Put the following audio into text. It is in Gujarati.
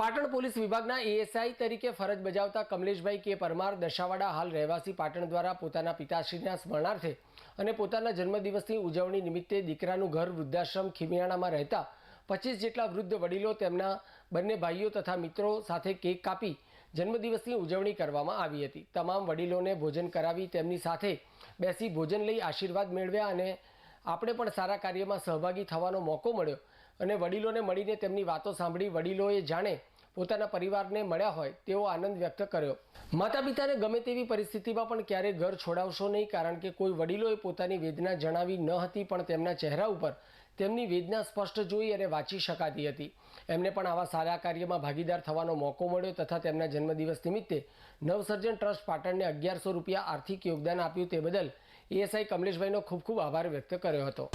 પાટણ પોલીસ વિભાગના એએસઆઈ તરીકે ફરજ બજાવતા કમલેશભાઈ કે પરમાર દશાવાડા હાલ રહેવાસી પાટણ દ્વારા પોતાના પિતાશ્રીના સ્મરણાર્થે અને પોતાના જન્મદિવસની ઉજવણી નિમિત્તે દીકરાનું ઘર વૃદ્ધાશ્રમ ખીમિયાણામાં રહેતા પચીસ જેટલા વૃદ્ધ વડીલો તેમના બંને ભાઈઓ તથા મિત્રો સાથે કેક કાપી જન્મદિવસની ઉજવણી કરવામાં આવી હતી. તમામ વડીલોને ભોજન કરાવી તેમની સાથે બેસી ભોજન લઈ આશીર્વાદ મેળવ્યા અને આપણે પણ સારા કાર્યમાં સહભાગી થવાનો મોકો મળ્યો અને વડીલોને મળીને તેમની વાતો સાંભળી વડીલોએ જાણે પોતાના પરિવારને મળ્યા હોય તેવો આનંદ વ્યક્ત કર્યો. માતા પિતાને ગમે તેવી પરિસ્થિતિમાં પણ ક્યારેય ઘર છોડાવશો નહીં, કારણ કે કોઈ વડીલોએ પોતાની વેદના જણાવી ન હતી, પણ તેમના ચહેરા ઉપર તેમની વેદના સ્પષ્ટ જોઈ અને વાંચી શકાતી હતી. એમને પણ આવા સારા કાર્યમાં ભાગીદાર થવાનો મોકો મળ્યો તથા તેમના જન્મદિવસ નિમિત્તે નવસર્જન ટ્રસ્ટ પાટણને અગિયારસો રૂપિયા આર્થિક યોગદાન આપ્યું તે બદલ એએસઆઈ કમલેશભાઈનો ખૂબ ખૂબ આભાર વ્યક્ત કર્યો હતો.